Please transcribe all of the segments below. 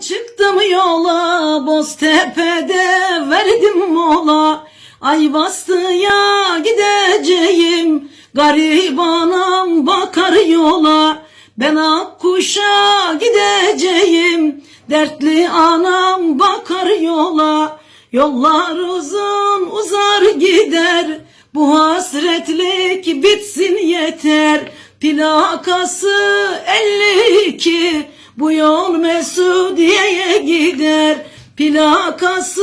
Çıktım yola Boztepe'de verdim mola. Ayvastı'ya gideceğim Garip anam bakar yola. Ben Akkuş'a gideceğim Dertli anam bakar yola. Yollar uzun uzar gider Bu hasretlik bitsin yeter. Plakası 52 Bu yol Mesudiye'ye gider Plakası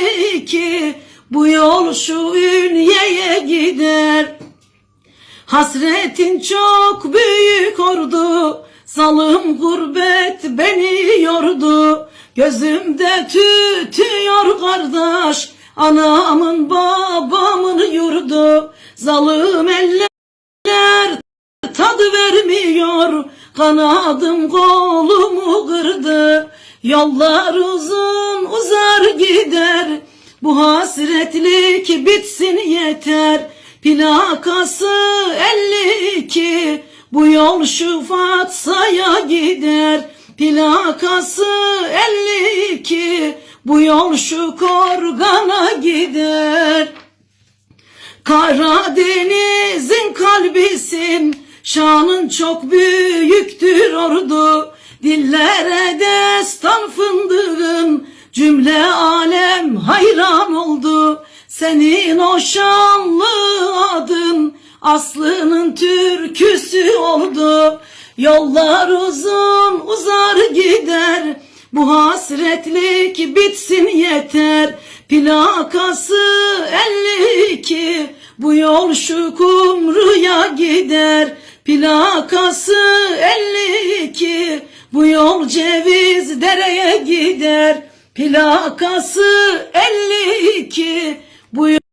52 Bu yol şu Ünye'ye gider. Hasretin çok büyük ordu Salım gurbet beni yordu. Gözümde tütüyor kardeş Anamın babamın yurdu. Zalım eller tadı vermiyor Kanadım kolumu kırdı. Yollar uzun uzar gider. Bu hasretlik bitsin yeter. Plakası 52 Bu yol şu Fatsa'ya gider. Plakası 52 Bu yol şu Korgan'a gider. Karadeniz'in kalbisin Şanın çok büyüktür ordu. Dillere destan fındığın Cümle alem hayran oldu. Senin o şanlı adın Aslı'nın türküsü oldu. Yollar uzun uzar gider Bu hasretlik bitsin yeter. Plakası 52 Bu yol şu kumruya gider Plakası 52 Bu yol ceviz dereye gider. Plakası 52 Bu yol